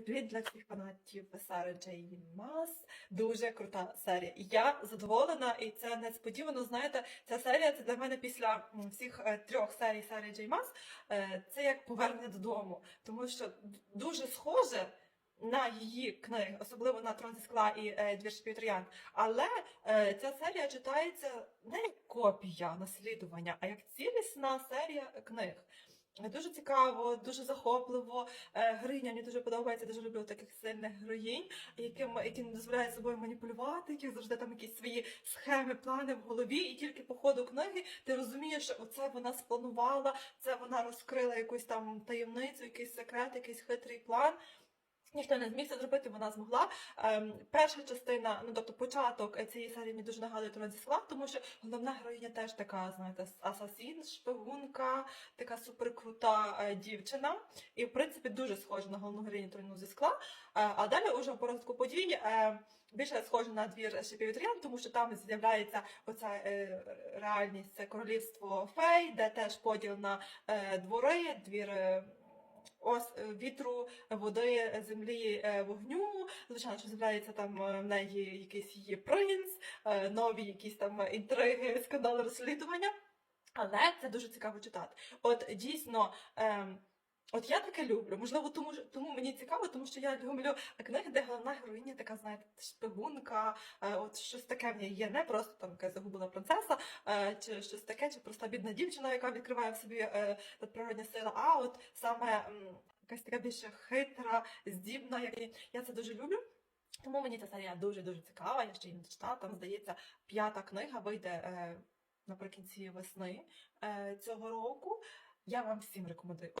Привіт для всіх фанатів Сари Джей Мас. Дуже крута серія. Я задоволена, і це несподівано. Знаєте, ця серія це для мене після всіх е, трьох серій Сари Джей Мас. е, Це як повернення додому, тому що дуже схоже. На її книги, особливо на «Трон зі скла і е, Двір троянд. Але е, ця серія читається не як копія наслідування, а як цілісна серія книг. Е, Дуже цікаво, дуже захопливо. Гриня мені дуже подобається, дуже люблю таких сильних героїнь, яким, які не дозволяють собою маніпулювати, які завжди там якісь свої схеми, плани в голові, і тільки по ходу книги ти розумієш, що оце вона спланувала, це вона розкрила якусь там таємницю, якийсь секрет, якийсь хитрий план. Ніхто не зміг це зробити, вона змогла. Ем, перша частина, ну тобто початок цієї серії мені дуже нагадує «Трон зі скла, тому що головна героїня теж така, знаєте, асасін, шпигунка, така суперкрута е, дівчина. І, в принципі, дуже схожа на головну героїню «Трону зі скла. Е, а далі уже в порядку подій е, більше схоже на двір Шепівітріан, тому що там з'являється оця е, реальність, це королівство фей, де теж поділ на е, двори, двір. е, Ос е, вітру, води, землі, е, вогню. Звичайно, що з'являється там е, в неї якийсь її принц, е, нові якісь там інтриги, скандали, розслідування. Але це дуже цікаво читати. От дійсно. ем, От я таке люблю. Можливо, тому тому мені цікаво, тому що я люблю книги, де головна героїня така, знаєте, шпигунка, е, от щось таке в ній є, не просто там якась загублена принцеса, е, чи щось таке, чи просто бідна дівчина, яка відкриває в собі е, природні сили. А от саме якась така більш хитра, здібна, як я це дуже люблю. Тому мені ця серія дуже дуже цікава. Я ще її не читала. Там здається, п'ята книга вийде наприкінці весни цього року. Я вам всім рекомендую.